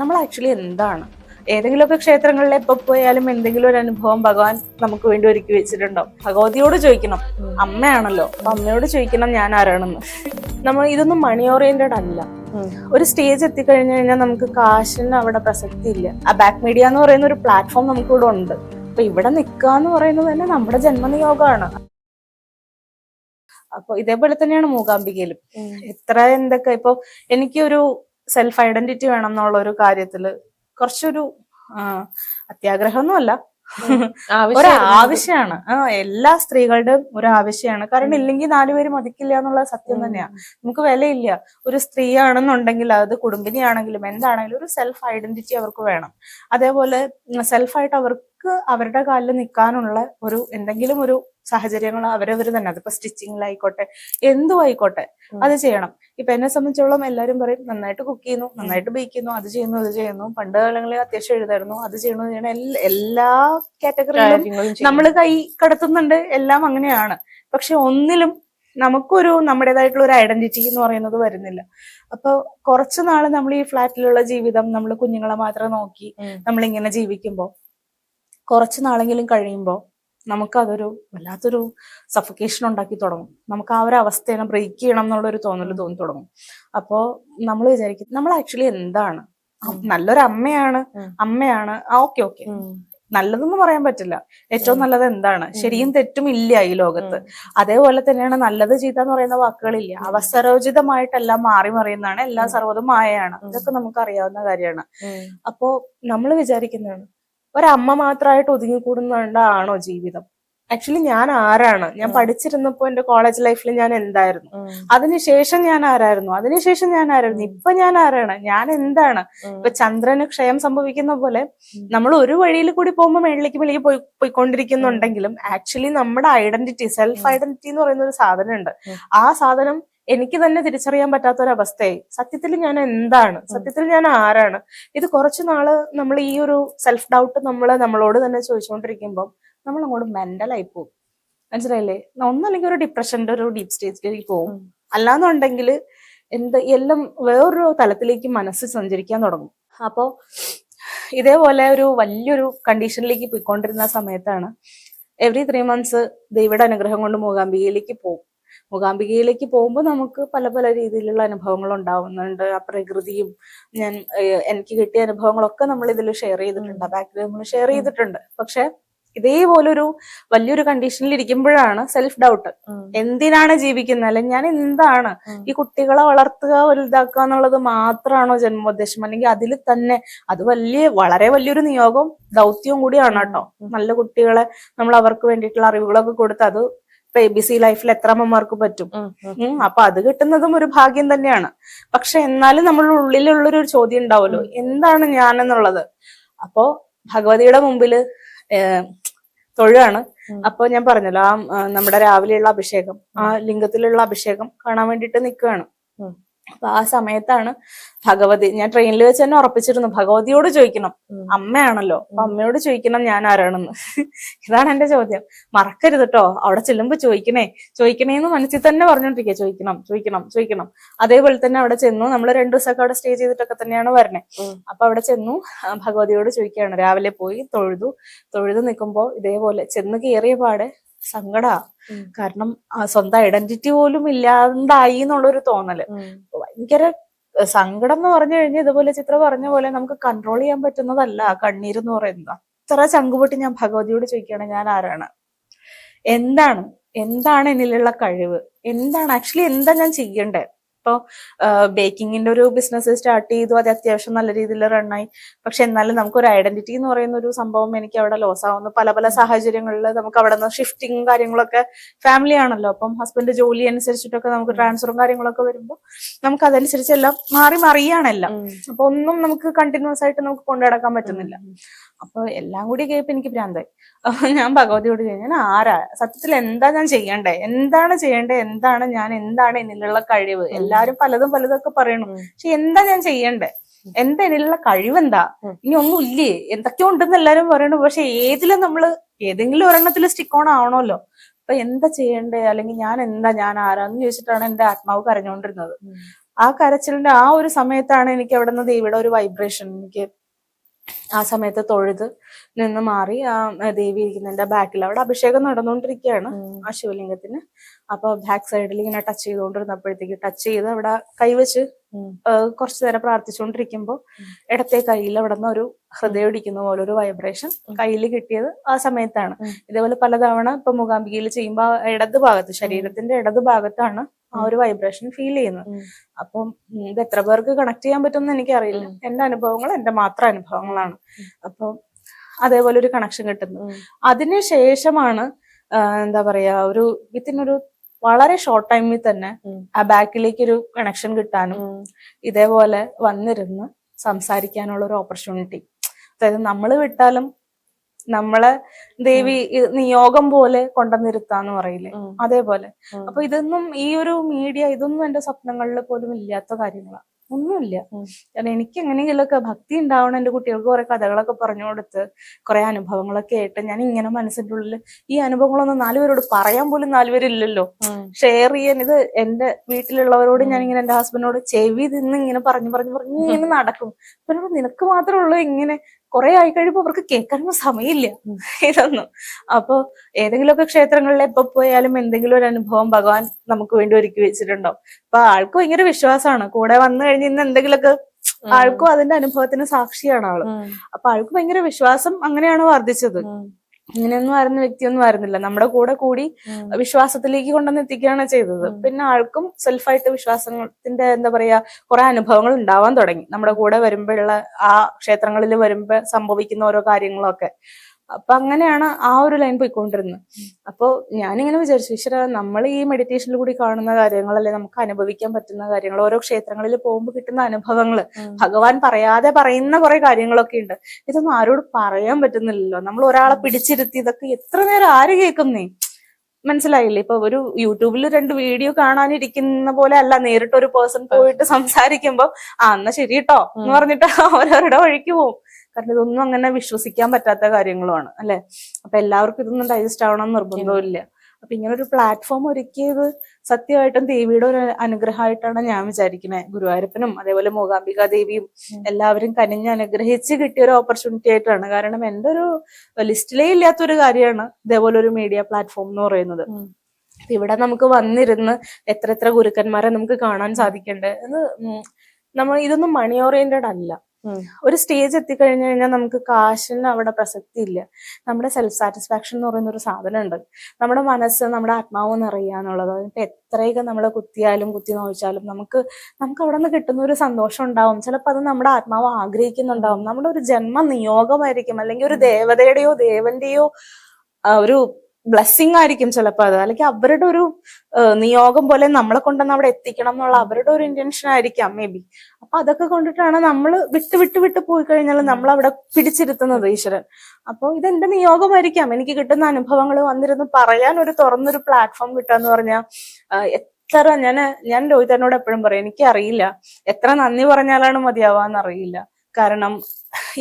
നമ്മൾ ആക്ച്വലി എന്താണ്? ഏതെങ്കിലുമൊക്കെ ക്ഷേത്രങ്ങളിൽ എപ്പോ പോയാലും എന്തെങ്കിലും ഒരു അനുഭവം ഭഗവാൻ നമുക്ക് വേണ്ടി ഒരുക്കി വെച്ചിട്ടുണ്ടോ? ഭഗവതിയോട് ചോദിക്കണം. അമ്മയാണല്ലോ. അപ്പൊ അമ്മയോട് ചോദിക്കണം ഞാൻ ആരാണെന്ന്. നമ്മൾ ഇതൊന്നും മണി ഓറിയന്റഡ് അല്ല. ഒരു സ്റ്റേജ് എത്തിക്കഴിഞ്ഞു കഴിഞ്ഞാൽ നമുക്ക് കാശിന് അവിടെ പ്രസക്തി ഇല്ല. ആ ബാക്ക് മീഡിയ എന്ന് പറയുന്ന ഒരു പ്ലാറ്റ്ഫോം നമുക്ക് ഇവിടെ ഉണ്ട്. അപ്പൊ ഇവിടെ നിൽക്കുക എന്ന് പറയുന്നത് തന്നെ നമ്മുടെ ജന്മനിയോഗമാണ്. അപ്പൊ ഇതേപോലെ തന്നെയാണ് മൂകാംബികയിലും. എത്ര എന്തൊക്കെ ഇപ്പൊ എനിക്കൊരു സെൽഫ് ഐഡന്റിറ്റി വേണം എന്നുള്ള ഒരു കാര്യത്തിൽ കുറച്ചൊരു അത്യാഗ്രഹം അത്യാഗ്രഹമൊന്നുമല്ല. ഒരു ആവശ്യമാണ് എല്ലാ സ്ത്രീകളുടെയും ഒരു ആവശ്യമാണ് കാരണം ഇല്ലെങ്കിൽ നാലുപേര് മതിക്കില്ല എന്നുള്ള സത്യം തന്നെയാ. നമുക്ക് വിലയില്ല. ഒരു സ്ത്രീ ആണെന്നുണ്ടെങ്കിൽ അത് കുടുംബിനിയാണെങ്കിലും എന്താണെങ്കിലും ഒരു സെൽഫ് ഐഡന്റിറ്റി അവർക്ക് വേണം. അതേപോലെ സെൽഫായിട്ട് അവർക്ക് അവരുടെ കാലിൽ നിൽക്കാനുള്ള ഒരു എന്തെങ്കിലും ഒരു സാഹചര്യങ്ങൾ അവരവർ തന്നെ. അതിപ്പോ സ്റ്റിച്ചിങ്ങിലായിക്കോട്ടെ എന്തും ആയിക്കോട്ടെ അത് ചെയ്യണം. ഇപ്പൊ എന്നെ സംബന്ധിച്ചോളം എല്ലാവരും പറയും നന്നായിട്ട് കുക്ക് ചെയ്യുന്നു നന്നായിട്ട് ബേക്ക് ചെയ്യുന്നു അത് ചെയ്യുന്നു അത് ചെയ്യുന്നു. പണ്ട് കാലങ്ങളിൽ അത്യാവശ്യം എഴുതായിരുന്നു അത് ചെയ്യണു ചെയ്യണം എല്ലാ- എല്ലാ കാറ്റഗറിയിലും നമ്മൾ കൈ കടത്തുന്നുണ്ട് എല്ലാം അങ്ങനെയാണ്. പക്ഷെ ഒന്നിലും നമുക്കൊരു നമ്മുടേതായിട്ടുള്ള ഒരു ഐഡന്റിറ്റി എന്ന് പറയുന്നത് വരുന്നില്ല. അപ്പൊ കുറച്ചു നാൾ നമ്മൾ ഈ ഫ്ലാറ്റിലുള്ള ജീവിതം നമ്മൾ കുഞ്ഞുങ്ങളെ മാത്രം നോക്കി നമ്മൾ ഇങ്ങനെ ജീവിക്കുമ്പോൾ കുറച്ചു നാളെങ്കിലും കഴിയുമ്പോൾ നമുക്കതൊരു വല്ലാത്തൊരു സഫക്കേഷൻ ഉണ്ടാക്കി തുടങ്ങും. നമുക്ക് ആ ഒരു അവസ്ഥയെ ബ്രേക്ക് ചെയ്യണം എന്നുള്ളൊരു തോന്നൽ തോന്നി തുടങ്ങും. അപ്പോ നമ്മൾ വിചാരിക്കും നമ്മൾ ആക്ച്വലി എന്താണ്? നല്ലൊരു അമ്മയാണ് അമ്മയാണ്. ആ ഓക്കെ ഓക്കെ നല്ലതെന്ന് പറയാൻ പറ്റില്ല. ഏറ്റവും നല്ലത് എന്താണ്? ശരിയും തെറ്റും ഇല്ല ഈ ലോകത്ത്. അതേപോലെ തന്നെയാണ് നല്ലത് ചീത്ത എന്ന് പറയുന്ന വാക്കുകളില്ല. അവസരോചിതമായിട്ടെല്ലാം മാറി മറിയുന്നതാണ്. എല്ലാം സർവതും മായയാണ്. ഇതൊക്കെ നമുക്ക് അറിയാവുന്ന കാര്യമാണ് അപ്പോ നമ്മൾ വിചാരിക്കുന്നതാണ് ഒരമ്മ മാത്രമായിട്ട് ഒതുങ്ങിക്കൂടുന്നതാണോ ജീവിതം? ആക്ച്വലി ഞാൻ ആരാണ്? ഞാൻ പഠിച്ചിരുന്നപ്പോ എന്റെ കോളേജ് ലൈഫിൽ ഞാൻ എന്തായിരുന്നു? അതിനുശേഷം ഞാൻ ആരായിരുന്നു? അതിനുശേഷം ഞാൻ ആരായിരുന്നു? ഇപ്പൊ ഞാൻ ആരാണ്? ഞാൻ എന്താണ്? ഇപ്പൊ ചന്ദ്രന് ക്ഷയം സംഭവിക്കുന്ന പോലെ നമ്മൾ ഒരു വഴിയിൽ കൂടി പോകുമ്പോൾ മേളിലേക്ക് മേളിലേക്ക് പോയി പോയിക്കൊണ്ടിരിക്കുന്നുണ്ടെങ്കിലും ആക്ച്വലി നമ്മുടെ ഐഡന്റിറ്റി സെൽഫ് ഐഡന്റിറ്റി എന്ന് പറയുന്ന ഒരു സാധനം ഉണ്ട് ആ സാധനം എനിക്ക് തന്നെ തിരിച്ചറിയാൻ പറ്റാത്ത ഒരു അവസ്ഥയായി സത്യത്തിൽ ഞാൻ എന്താണ്? സത്യത്തിൽ ഞാൻ ആരാണ്? ഇത് കുറച്ച് നാൾ നമ്മൾ ഈ ഒരു സെൽഫ് ഡൗട്ട് നമ്മൾ നമ്മളോട് തന്നെ ചോദിച്ചുകൊണ്ടിരിക്കുമ്പോൾ നമ്മൾ അങ്ങോട്ട് മെന്റലായി പോകും. മനസ്സിലായില്ലേ? ഒന്നല്ലെങ്കിൽ ഒരു ഡിപ്രഷന്റെ ഒരു ഡീപ് സ്റ്റേജിലേക്ക് പോകും. അല്ലാന്നുണ്ടെങ്കിൽ എന്ത് എല്ലാം വേറൊരു തലത്തിലേക്ക് മനസ്സ് സഞ്ചരിക്കാൻ തുടങ്ങും. അപ്പോ ഇതേപോലെ ഒരു വലിയൊരു കണ്ടീഷനിലേക്ക് പോയിക്കൊണ്ടിരുന്ന സമയത്താണ് എവറി ത്രീ മന്ത്സ് ദൈവയുടെ അനുഗ്രഹം കൊണ്ട് മൂകാംബികയിലേക്ക് പോകും. മൂകാംബികയിലേക്ക് പോകുമ്പോൾ നമുക്ക് പല പല രീതിയിലുള്ള അനുഭവങ്ങൾ ഉണ്ടാവുന്നുണ്ട്. ആ പ്രകൃതിയും ഞാൻ എനിക്ക് കിട്ടിയ അനുഭവങ്ങളൊക്കെ നമ്മൾ ഇതിൽ ഷെയർ ചെയ്തിട്ടുണ്ട് ബാക്കിൽ നമ്മൾ ഷെയർ ചെയ്തിട്ടുണ്ട്. പക്ഷെ ഇതേപോലെ ഒരു വലിയൊരു കണ്ടീഷനിൽ ഇരിക്കുമ്പോഴാണ് സെൽഫ് ഡൗട്ട് എന്തിനാണ് ജീവിക്കുന്നത്? അല്ലെങ്കിൽ ഞാൻ എന്താണ്? ഈ കുട്ടികളെ വളർത്തുക വലുതാക്കുക എന്നുള്ളത് മാത്രമാണോ ജന്മോദ്ദേശം? അല്ലെങ്കിൽ അതിൽ തന്നെ അത് വലിയ വളരെ വലിയൊരു നിയോഗം ദൗത്യവും കൂടിയാണ് കേട്ടോ. നല്ല കുട്ടികളെ നമ്മൾ അവർക്ക് വേണ്ടിയിട്ടുള്ള അറിവുകളൊക്കെ കൊടുത്ത് അത് ഇപ്പൊ എ ബി സി ലൈഫിൽ എത്ര അമ്മമാർക്ക് പറ്റും. അപ്പൊ അത് കിട്ടുന്നതും ഒരു ഭാഗ്യം തന്നെയാണ്. പക്ഷെ എന്നാലും നമ്മളുടെ ഉള്ളിലുള്ളൊരു ചോദ്യം ഉണ്ടാവുമല്ലോ എന്താണ് ഞാൻ എന്നുള്ളത് അപ്പോ ഭഗവതിയുടെ മുമ്പിൽ തൊഴിലാണ് തൊഴുകയാണ് അപ്പൊ ഞാൻ പറഞ്ഞല്ലോ ആ നമ്മുടെ രാവിലെയുള്ള അഭിഷേകം ആ ലിംഗത്തിലുള്ള അഭിഷേകം കാണാൻ വേണ്ടിയിട്ട് നിൽക്കുകയാണ്. അപ്പൊ ആ സമയത്താണ് ഭഗവതി ഞാൻ ട്രെയിനിൽ വെച്ച് തന്നെ ഉറപ്പിച്ചിരുന്നു. ഭഗവതിയോട് ചോദിക്കണം. അമ്മയാണല്ലോ അപ്പൊ അമ്മയോട് ചോദിക്കണം ഞാൻ ആരാണെന്ന്. ഇതാണ് എന്റെ ചോദ്യം. മറക്കരുത് കേട്ടോ അവിടെ ചെല്ലുമ്പോ ചോദിക്കണേ. ചോദിക്കണേന്ന് മനസ്സിൽ തന്നെ പറഞ്ഞോണ്ടിരിക്കുക. ചോദിക്കണം ചോദിക്കണം ചോദിക്കണം. അതേപോലെ തന്നെ അവിടെ ചെന്നു. നമ്മൾ രണ്ടു ദിവസമൊക്കെ അവിടെ സ്റ്റേ ചെയ്തിട്ടൊക്കെ തന്നെയാണ് വരണേ. അപ്പൊ അവിടെ ചെന്നു. ഭഗവതിയോട് ചോദിക്കുകയാണ്. രാവിലെ പോയി തൊഴുതു. തൊഴുതു നിൽക്കുമ്പോ ഇതേപോലെ ചെന്ന് കയറിയ പാടെ സങ്കടാ. കാരണം സ്വന്തം ഐഡന്റിറ്റി പോലും ഇല്ലാണ്ടായി എന്നുള്ളൊരു തോന്നൽ. ഭയങ്കര സങ്കടം എന്ന് പറഞ്ഞു കഴിഞ്ഞാൽ ഇതുപോലെ ചിത്ര പറഞ്ഞ പോലെ നമുക്ക് കൺട്രോൾ ചെയ്യാൻ പറ്റുന്നതല്ല കണ്ണീർ കണ്ണീര് എന്ന് പറയുന്നത്. അത്ര ചങ്കുപൊട്ടി ഞാൻ ഭഗവതിയോട് ചോദിക്കുകയാണ് ഞാൻ ആരാണ്? എന്താണ്? എന്താണ് എന്നിലുള്ള കഴിവ്? എന്താണ്? ആക്ച്വലി എന്താ ഞാൻ ചെയ്യണ്ടേ ഇപ്പൊ ബേക്കിങ്ങിന്റെ ഒരു ബിസിനസ് സ്റ്റാർട്ട് ചെയ്തു. അത് അത്യാവശ്യം നല്ല രീതിയിൽ റണ്ണായി പക്ഷെ എന്നാലും നമുക്ക് ഒരു ഐഡന്റിറ്റി എന്ന് പറയുന്ന ഒരു സംഭവം എനിക്ക് അവിടെ ലോസ് ആവുന്നു. പല പല സാഹചര്യങ്ങളിൽ നമുക്ക് അവിടെ നിന്ന് ഷിഫ്റ്റിംഗ് കാര്യങ്ങളൊക്കെ ഫാമിലി ആണല്ലോ. അപ്പം ഹസ്ബൻഡ് ജോലി അനുസരിച്ചിട്ടൊക്കെ നമുക്ക് ട്രാൻസ്ഫറും കാര്യങ്ങളൊക്കെ വരുമ്പോൾ നമുക്ക് അതനുസരിച്ച് എല്ലാം. മാറി മറിയാണെല്ലാം അപ്പൊ ഒന്നും നമുക്ക് കണ്ടിന്യൂസ് ആയിട്ട് നമുക്ക് കൊണ്ടുനടക്കാൻ പറ്റുന്നില്ല. അപ്പൊ എല്ലാം കൂടി കേൾപ്പ് എനിക്ക് ഭ്രാന്തായി. അപ്പൊ ഞാൻ ഭഗവതിയോട് ഞാൻ ആരാ? സത്യത്തിൽ എന്താ ഞാൻ ചെയ്യണ്ടേ? എന്താണ് ചെയ്യണ്ടേ? എന്താണ് ഞാൻ എന്താണ് എന്നിലുള്ള കഴിവ്? എല്ലാരും പലതും പലതൊക്കെ പറയണു. പക്ഷെ എന്താ ഞാൻ ചെയ്യണ്ടേ? എന്താ എന്നിലുള്ള കഴിവെന്താ? എന്താ ഇനി ഒന്നും ഇല്ലേ? എന്തൊക്കെയോ ഉണ്ടെന്ന് എല്ലാരും പറയണു. പക്ഷെ ഏതിലും നമ്മൾ ഏതെങ്കിലും ഒരെണ്ണത്തിൽ സ്റ്റിക്ക് ഓൺ ആവണമല്ലോ. അപ്പൊ എന്താ ചെയ്യണ്ടേ? അല്ലെങ്കിൽ ഞാൻ എന്താ ഞാൻ ആരാന്ന് ചോദിച്ചിട്ടാണ് എന്റെ ആത്മാവ് കരഞ്ഞുകൊണ്ടിരുന്നത്. ആ കരച്ചിലിന്റെ ആ ഒരു സമയത്താണ് എനിക്ക് അവിടെ നിന്ന് ദേവിയുടെ ഒരു വൈബ്രേഷൻ എനിക്ക് ആ സമയത്ത് തൊഴുത് നിന്ന് മാറി ആ ദേവി ഇരിക്കുന്നതിന്റെ ബാക്കിൽ അവിടെ അഭിഷേകം നടന്നുകൊണ്ടിരിക്കുകയാണ് ആ ശിവലിംഗത്തിന്. അപ്പൊ ബാക്ക് സൈഡിൽ ഇങ്ങനെ ടച്ച് ചെയ്തുകൊണ്ടിരുന്നപ്പോഴത്തേക്ക് ടച്ച് ചെയ്ത് അവിടെ കൈവച്ച് കുറച്ചു നേരം പ്രാർത്ഥിച്ചുകൊണ്ടിരിക്കുമ്പോൾ ഇടത്തെ കയ്യിൽ അവിടെ നിന്ന് ഒരു ഹൃദയം ഇടിക്കുന്ന പോലെ ഒരു വൈബ്രേഷൻ കയ്യിൽ കിട്ടിയത് ആ സമയത്താണ്. ഇതേപോലെ പലതവണ ഇപ്പൊ മൂകാംബികയിൽ ചെയ്യുമ്പോൾ ഇടത് ഭാഗത്ത് ശരീരത്തിന്റെ ഇടത് ഭാഗത്താണ് ആ ഒരു വൈബ്രേഷൻ ഫീൽ ചെയ്യുന്നത്. അപ്പം ഇത് എത്ര പേർക്ക് കണക്ട് ചെയ്യാൻ പറ്റുമെന്ന് എനിക്കറിയില്ല. അറിയില്ല എന്റെ അനുഭവങ്ങൾ എന്റെ മാത്രം അനുഭവങ്ങളാണ്. അപ്പം അതേപോലെ ഒരു കണക്ഷൻ കിട്ടുന്നു. അതിനുശേഷമാണ് എന്താ പറയാ ഒരു വിത്തിൻ ഒരു വളരെ ഷോർട്ട് ടൈമിൽ തന്നെ ആ ബാക്കിലേക്ക് ഒരു കണക്ഷൻ കിട്ടാനും ഇതേപോലെ വന്നിരുന്ന് സംസാരിക്കാനുള്ള ഒരു ഓപ്പർച്യൂണിറ്റി അതായത് നമ്മൾ വിട്ടാലും നമ്മളെ ദേവി നിയോഗം പോലെ കൊണ്ടുവന്നിരുത്താന്ന് പറയില്ലേ? അതേപോലെ. അപ്പൊ ഇതൊന്നും ഈ ഒരു മീഡിയ ഇതൊന്നും എന്റെ സ്വപ്നങ്ങളിൽ പോലും ഇല്ലാത്ത കാര്യങ്ങളാണ് ഒന്നുമില്ല. കാരണം എനിക്ക് എങ്ങനെയെങ്കിലുമൊക്കെ ഭക്തി ഉണ്ടാവണം എന്റെ കുട്ടികൾക്ക് കുറെ കഥകളൊക്കെ പറഞ്ഞു കൊടുത്ത് കുറെ അനുഭവങ്ങളൊക്കെ ആയിട്ട് ഞാൻ ഇങ്ങനെ മനസ്സിന്റെ ഉള്ളിൽ ഈ അനുഭവങ്ങളൊന്നും നാലുപേരോട് പറയാൻ പോലും നാലുപേരില്ലല്ലോ ഷെയർ ചെയ്യാൻ ഇത് എന്റെ വീട്ടിലുള്ളവരോട് ഞാൻ ഇങ്ങനെ എന്റെ ഹസ്ബൻഡിനോട് ചെവി തിന്ന് ഇങ്ങനെ പറഞ്ഞു പറഞ്ഞു പറഞ്ഞു ഇങ്ങനെ നടക്കും. പിന്നെ നിനക്ക് മാത്രമേ ഉള്ളൂ ഇങ്ങനെ കുറെ ആയി കഴിയുമ്പോ അവർക്ക് കേൾക്കാനൊന്നും സമയമില്ല. ഇതൊന്നും അപ്പൊ ഏതെങ്കിലുമൊക്കെ ക്ഷേത്രങ്ങളിൽ എപ്പോ പോയാലും എന്തെങ്കിലും ഒരു അനുഭവം ഭഗവാൻ നമുക്ക് വേണ്ടി ഒരുക്കി വെച്ചിട്ടുണ്ടാവും അപ്പൊ ആൾക്ക് ഭയങ്കര വിശ്വാസമാണ് കൂടെ വന്നു കഴിഞ്ഞ് ഇന്ന് എന്തെങ്കിലുമൊക്കെ ആൾക്കും അതിന്റെ അനുഭവത്തിന് സാക്ഷിയാണ് ആൾ. അപ്പൊ ആൾക്ക് ഭയങ്കര വിശ്വാസം അങ്ങനെയാണ് വർദ്ധിച്ചത്. ഇങ്ങനെയൊന്നും ആയിരുന്ന വ്യക്തിയൊന്നും ആയിരുന്നില്ല നമ്മുടെ കൂടെ കൂടി വിശ്വാസത്തിലേക്ക് കൊണ്ടുവന്ന് എത്തിക്കുകയാണ് ചെയ്തത്. പിന്നെ ആൾക്കും സെൽഫായിട്ട് വിശ്വാസത്തിന്റെ എന്താ പറയാ കുറെ അനുഭവങ്ങൾ ഉണ്ടാവാൻ തുടങ്ങി. നമ്മുടെ കൂടെ വരുമ്പോഴുള്ള ആ ക്ഷേത്രങ്ങളിൽ വരുമ്പോ സംഭവിക്കുന്ന ഓരോ കാര്യങ്ങളൊക്കെ. അപ്പൊ അങ്ങനെയാണ് ആ ഒരു ലൈൻ പോയിക്കൊണ്ടിരുന്നത്. അപ്പോ ഞാനിങ്ങനെ വിചാരിച്ചു ഈശ്വര നമ്മൾ ഈ മെഡിറ്റേഷനിൽ കൂടി കാണുന്ന കാര്യങ്ങളല്ലേ നമുക്ക് അനുഭവിക്കാൻ പറ്റുന്ന കാര്യങ്ങൾ. ഓരോ ക്ഷേത്രങ്ങളിൽ പോകുമ്പോൾ കിട്ടുന്ന അനുഭവങ്ങൾ. ഭഗവാൻ പറയാതെ പറയുന്ന കുറെ കാര്യങ്ങളൊക്കെ ഉണ്ട്. ഇതൊന്നും ആരോട് പറയാൻ പറ്റുന്നില്ലല്ലോ. നമ്മൾ ഒരാളെ പിടിച്ചിരുത്തി ഇതൊക്കെ എത്ര നേരം ആര് കേൾക്കുന്നേ മനസ്സിലായില്ലേ? ഇപ്പൊ ഒരു യൂട്യൂബിൽ രണ്ട് വീഡിയോ കാണാനിരിക്കുന്ന പോലെ അല്ല നേരിട്ട് ഒരു പേഴ്സൺ പോയിട്ട് സംസാരിക്കുമ്പോ ആ എന്നാ ശരി കേട്ടോ എന്ന് പറഞ്ഞിട്ട് അവരവരുടെ വഴിക്ക് പോകും കാരണം ഇതൊന്നും അങ്ങനെ വിശ്വസിക്കാൻ പറ്റാത്ത കാര്യങ്ങളുമാണ് അല്ലെ? അപ്പൊ എല്ലാവർക്കും ഇതൊന്നും ഡൈജസ്റ്റ് ആവണം നിർബന്ധമില്ല അപ്പൊ ഇങ്ങനെ ഒരു പ്ലാറ്റ്ഫോം ഒരുക്കിയത് സത്യമായിട്ടും ദേവിയുടെ ഒരു അനുഗ്രഹമായിട്ടാണ് ഞാൻ വിചാരിക്കുന്നത് ഗുരുവായൂരപ്പനും അതേപോലെ മൂകാംബിക ദേവിയും എല്ലാവരും കനിഞ്ഞ് അനുഗ്രഹിച്ച് കിട്ടിയ ഒരു ഓപ്പർച്യൂണിറ്റി ആയിട്ടാണ്. കാരണം എന്റെ ഒരു ലിസ്റ്റിലേ ഇല്ലാത്തൊരു കാര്യമാണ് ഇതേപോലെ ഒരു മീഡിയ പ്ലാറ്റ്ഫോം എന്ന് പറയുന്നത്. ഇവിടെ നമുക്ക് വന്നിരുന്ന് എത്ര എത്ര ഗുരുക്കന്മാരെ നമുക്ക് കാണാൻ സാധിക്കണ്ടേ എന്ന് ഉം നമ്മൾ ഇതൊന്നും മണി ഓറിയന്റഡ് അല്ല. ഒരു സ്റ്റേജ് എത്തിക്കഴിഞ്ഞു കഴിഞ്ഞാൽ നമുക്ക് കാശിന് അവിടെ പ്രസക്തി ഇല്ല. നമ്മുടെ സെൽഫ് സാറ്റിസ്ഫാക്ഷൻ എന്ന് പറയുന്ന ഒരു സാധനം ഉണ്ട് നമ്മുടെ മനസ്സ് നമ്മുടെ ആത്മാവ് നിറയുകയെന്നുള്ളത് ഇപ്പൊ എത്രയൊക്കെ നമ്മൾ കുത്തിയാലും കുത്തി നോവിച്ചാലും നമുക്ക് നമുക്ക് അവിടെ നിന്ന് കിട്ടുന്ന ഒരു സന്തോഷം ഉണ്ടാവും. ചിലപ്പോൾ അത് നമ്മുടെ ആത്മാവ് ആഗ്രഹിക്കുന്നുണ്ടാവും. നമ്മുടെ ഒരു ജന്മ നിയോഗമായിരിക്കും അല്ലെങ്കിൽ ഒരു ദേവതയുടെയോ ദേവന്റെയോ ഒരു ബ്ലെസ്സിങ് ആയിരിക്കും ചിലപ്പോൾ അത്. അല്ലെങ്കിൽ അവരുടെ ഒരു നിയോഗം പോലെ നമ്മളെ കൊണ്ടുവന്ന് അവിടെ എത്തിക്കണം എന്നുള്ള അവരുടെ ഒരു ഇന്റൻഷൻ ആയിരിക്കാം മേ ബി അപ്പൊ അതൊക്കെ കൊണ്ടിട്ടാണ് നമ്മൾ വിട്ട് വിട്ട് വിട്ട് പോയി കഴിഞ്ഞാൽ നമ്മൾ അവിടെ പിടിച്ചിരുത്തുന്നത് ഈശ്വരൻ. അപ്പോൾ ഇതെന്റെ നിയോഗമായിരിക്കാം. എനിക്ക് കിട്ടുന്ന അനുഭവങ്ങൾ വന്നിരുന്ന് പറയാൻ ഒരു തുറന്നൊരു പ്ലാറ്റ്ഫോം കിട്ടാന്ന് പറഞ്ഞാൽ എത്ര ഞാൻ ഞാൻ രോഹിതനോട് എപ്പോഴും പറയും എനിക്ക് അറിയില്ല എത്ര നന്ദി പറഞ്ഞാലാണ് മതിയാവാന്ന് അറിയില്ല കാരണം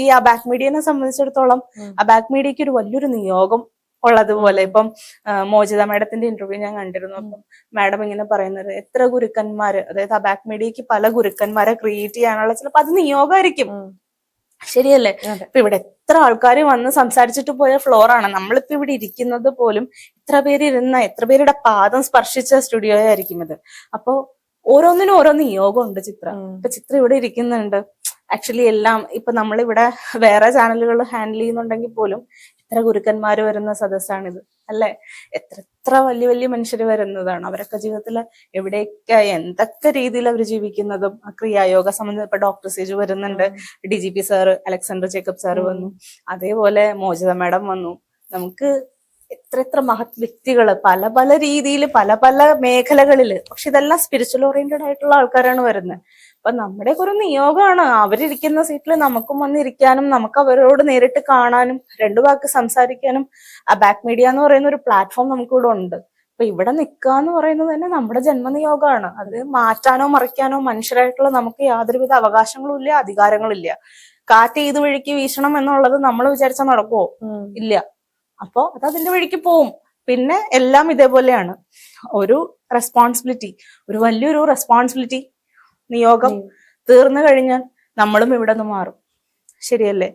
ഈ അബാക് മീഡിയനെ സംബന്ധിച്ചിടത്തോളം ആ അബാക് മീഡിയക്ക് ഒരു വലിയൊരു നിയോഗം ഉള്ളതുപോലെ. ഇപ്പം മോചിത മാഡത്തിന്റെ ഇന്റർവ്യൂ ഞാൻ കണ്ടിരുന്നു. അപ്പം മാഡം ഇങ്ങനെ പറയുന്നത് എത്ര ഗുരുക്കന്മാര് അതായത് അബാക് മീഡിയക്ക് പല ഗുരുക്കന്മാരെ ക്രിയേറ്റ് ചെയ്യാനുള്ള ചിലപ്പോൾ അത് നിയോഗമായിരിക്കും. ശരിയല്ലേ. ഇപ്പൊ ഇവിടെ എത്ര ആൾക്കാർ വന്ന് സംസാരിച്ചിട്ട് പോയ ഫ്ലോറാണ് ആണ്. നമ്മളിപ്പോ ഇവിടെ ഇരിക്കുന്നത് പോലും എത്ര പേര് ഇരുന്ന എത്ര പേരുടെ പാദം സ്പർശിച്ച സ്റ്റുഡിയോ ആയിരിക്കും ഇത്. അപ്പോ ഓരോന്നിനും ഓരോ നിയോഗം ഉണ്ട് ചിത്ര. ഇപ്പൊ ചിത്ര ഇവിടെ ഇരിക്കുന്നുണ്ട്. ആക്ച്വലി എല്ലാം ഇപ്പൊ നമ്മളിവിടെ വേറെ ചാനലുകൾ ഹാൻഡിൽ ചെയ്യുന്നുണ്ടെങ്കിൽ പോലും എത്ര ഗുരുക്കന്മാർ വരുന്ന സദസ്സാണിത് അല്ലെ? എത്ര എത്ര വലിയ വലിയ മനുഷ്യർ വരുന്നതാണ്. അവരൊക്കെ ജീവിതത്തിൽ എവിടെയൊക്കെ എന്തൊക്കെ രീതിയിൽ അവർ ജീവിക്കുന്നതും ആ ക്രിയായോഗ സംബന്ധിച്ച് ഇപ്പൊ ഡോക്ടർ സേജു വരുന്നുണ്ട്. D G P sir Alexander Jacob sir വന്നു. അതേപോലെ മോചിത മാഡം വന്നു. നമുക്ക് എത്ര എത്ര മഹത് വ്യക്തികൾ പല പല രീതിയിൽ പല പല മേഖലകളിൽ പക്ഷെ ഇതെല്ലാം സ്പിരിച്വൽ ഓറിയന്റഡ് ആയിട്ടുള്ള ആൾക്കാരാണ് വരുന്നത് അപ്പൊ നമ്മുടെ ഒരു നിയോഗമാണ്. അവരിരിക്കുന്ന സീറ്റിൽ നമുക്കും വന്നിരിക്കാനും നമുക്ക് അവരോട് നേരിട്ട് കാണാനും രണ്ടു വാക്ക് സംസാരിക്കാനും. ആ ബാക്ക് മീഡിയ എന്ന് പറയുന്ന ഒരു പ്ലാറ്റ്ഫോം നമുക്കിവിടെ ഉണ്ട്. അപ്പൊ ഇവിടെ നിൽക്കുക എന്ന് പറയുന്നത് തന്നെ നമ്മുടെ ജന്മനിയോഗമാണ്. അത് മാറ്റാനോ മറിക്കാനോ മനുഷ്യരായിട്ടുള്ള നമുക്ക് യാതൊരുവിധ അവകാശങ്ങളും ഇല്ല അധികാരങ്ങളും ഇല്ല. കാറ്റ് ഏത് വഴിക്ക് വീശണം എന്നുള്ളത് നമ്മൾ വിചാരിച്ചാൽ നടക്കുവോ? ഇല്ല. അപ്പോ അത് അതിന്റെ വഴിക്ക് പോവും. പിന്നെ എല്ലാം ഇതേപോലെയാണ്. ഒരു റെസ്പോൺസിബിലിറ്റി ഒരു വലിയൊരു റെസ്പോൺസിബിലിറ്റി നിയോഗം തീർന്നു കഴിഞ്ഞാൽ നമ്മളും ഇവിടെ നിന്ന് മാറും. ശരിയല്ലേ?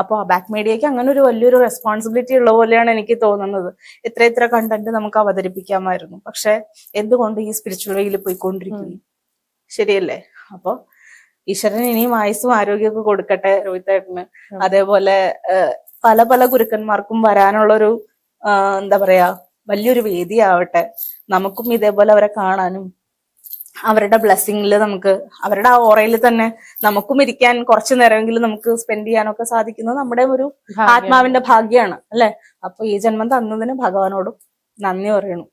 അപ്പൊ ബാക്ക് മീഡിയക്ക് അങ്ങനെ ഒരു വലിയൊരു റെസ്പോൺസിബിലിറ്റി ഉള്ള പോലെയാണ് എനിക്ക് തോന്നുന്നത്. ഇത്ര ഇത്ര കണ്ടന്റ് നമുക്ക് അവതരിപ്പിക്കാമായിരുന്നു. പക്ഷെ എന്തുകൊണ്ട് ഈ സ്പിരിച്വൽ വേയിൽ പോയിക്കൊണ്ടിരിക്കുന്നു? ശരിയല്ലേ? അപ്പൊ ഈശ്വരൻ ഇനിയും ആയുസ്സും ആരോഗ്യമൊക്കെ കൊടുക്കട്ടെ രോഹിത്തേട്ടന് അതേപോലെ പല പല ഗുരുക്കന്മാർക്കും വരാനുള്ളൊരു എന്താ പറയാ വലിയൊരു വേദിയാവട്ടെ. നമുക്കും ഇതേപോലെ അവരെ കാണാനും അവരുടെ ബ്ലെസ്സിങ്ങിൽ നമുക്ക് അവരുടെ ആ ഓറയിൽ തന്നെ നമുക്കും ഇരിക്കാൻ കുറച്ചു നേരമെങ്കിലും നമുക്ക് സ്പെൻഡ് ചെയ്യാനൊക്കെ സാധിക്കുന്നത് നമ്മുടെ ഒരു ആത്മാവിന്റെ ഭാഗ്യമാണ് അല്ലെ? അപ്പൊ ഈ ജന്മം തന്നതിന് ഭഗവാനോടും നന്ദി പറയണു.